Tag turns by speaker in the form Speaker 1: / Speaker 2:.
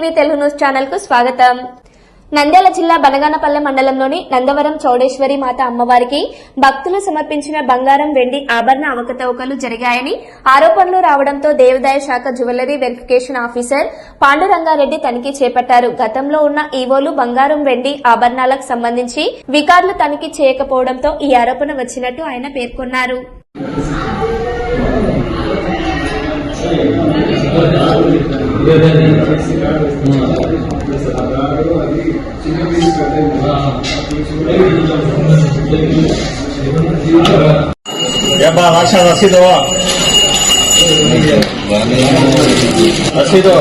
Speaker 1: TV Telugu news ఛానల్కు స్వాగతం. నంద్యాల జిల్లా బనగానపల్లె మండలంలోని నందవరం చౌడేశ్వరి మాత అమ్మవారికి భక్తులు సమర్పించిన బంగారం వెండి ఆభరణ అవకతవకలు జరిగాయని ఆరోపణలు రావడంతో దేవదాయ శాఖ జ్యువెలరీ వెరిఫికేషన్ ఆఫీసర్ పాండురంగారెడ్డి తనిఖీ చేపట్టారు. గతంలో ఉన్న ఈవోలు బంగారం వెండి ఆభరణాలకు సంబంధించి వికార్లు తనిఖీ చేయకపోవడంతో ఈ ఆరోపణ వచ్చినట్టు ఆయన పేర్కొన్నారు.
Speaker 2: ఏబ్బా లక్ష రసీదు రసీదు.